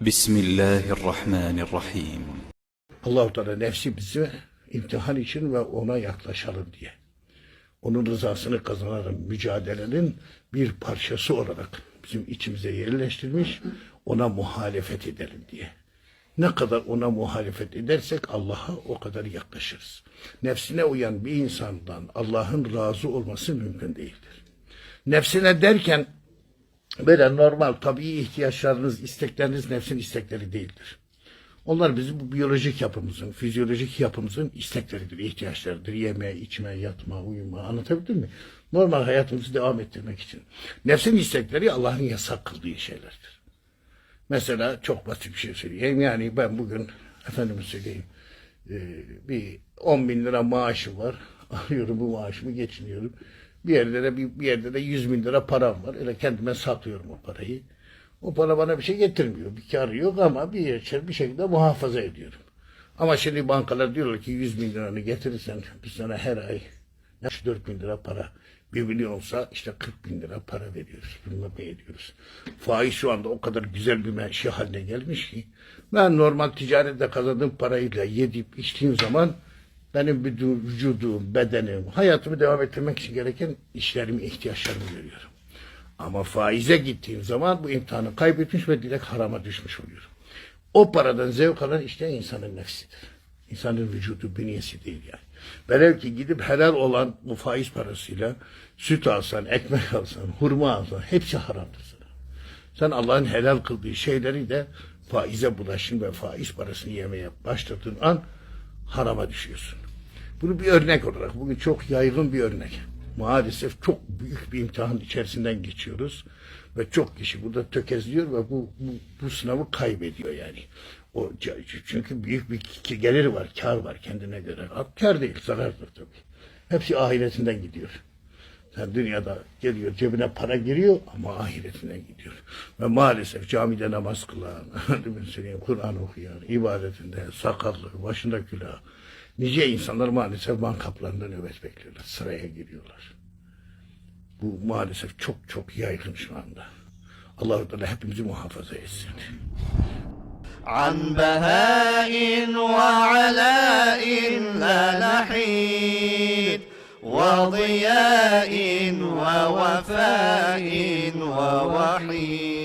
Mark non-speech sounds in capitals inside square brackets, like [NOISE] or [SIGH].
Bismillahirrahmanirrahim. Allah-u Teala nefsimizi imtihan için ve ona yaklaşalım diye. Onun rızasını kazanarak mücadelenin bir parçası olarak bizim içimize yerleştirmiş, ona muhalefet edelim diye. Ne kadar ona muhalefet edersek Allah'a o kadar yaklaşırız. Nefsine uyan bir insandan Allah'ın razı olması mümkün değildir. Nefsine derken böyle normal tabii ihtiyaçlarınız, istekleriniz nefsin istekleri değildir. Onlar bizim bu biyolojik yapımızın, fizyolojik yapımızın istekleridir, ihtiyaçlarıdır. Yeme, içme, yatma, uyuma anlatabildim mi? Normal hayatımızı devam ettirmek için. Nefsin istekleri Allah'ın yasak kıldığı şeylerdir. Mesela çok basit bir şey söyleyeyim. Yani ben bugün efendime söyleyeyim e, bir 10 bin lira maaşım var. [LAUGHS] Alıyorum bu maaşımı geçiniyorum. Bir yerde de bir, bir yerde de 100 bin lira param var. Öyle kendime saklıyorum o parayı. O para bana bir şey getirmiyor. Bir karı yok ama bir, yer- bir şekilde muhafaza ediyorum. Ama şimdi bankalar diyorlar ki 100 bin liranı getirirsen biz sana her ay 4 bin lira para. 1 milyonsa işte 40 bin lira para veriyoruz. Bilmem ne ediyoruz. Faiz şu anda o kadar güzel bir menşe haline gelmiş ki ben normal ticarette kazandığım parayla yedip içtiğim zaman benim bütün vücudum, bedenim, hayatımı devam ettirmek için gereken işlerimi, ihtiyaçlarımı görüyorum. Ama faize gittiğim zaman bu imtihanı kaybetmiş ve direkt harama düşmüş oluyorum. O paradan zevk alan işte insanın nefsidir. İnsanın vücudu, bünyesi değil yani. Velev ki gidip helal olan bu faiz parasıyla süt alsan, ekmek alsan, hurma alsan hepsi haramdır sana. Sen Allah'ın helal kıldığı şeyleri de faize bulaşın ve faiz parasını yemeye başladığın an harama düşüyorsun. Bunu bir örnek olarak, bugün çok yaygın bir örnek. Maalesef çok büyük bir imtihan içerisinden geçiyoruz. Ve çok kişi burada tökezliyor ve bu, bu, bu sınavı kaybediyor yani. O, çünkü büyük bir gelir var, kar var kendine göre. Kar değil, zarardır tabii. Hepsi ahiretinden gidiyor. Sen dünyada geliyor cebine para giriyor ama ahiretinden gidiyor. Ve maalesef camide namaz kılan, efendime söyleyeyim, Kur'an [LAUGHS] okuyan, ibadetinde, sakallı, başında külah. Nice insanlar maalesef bankaplarında nöbet bekliyorlar, sıraya giriyorlar. Bu maalesef çok çok yaygın şu anda. Allah-u Teala hepimizi muhafaza etsin. عن بهاء وعلاء لا نحيد وضياء ووفاء ووحيد.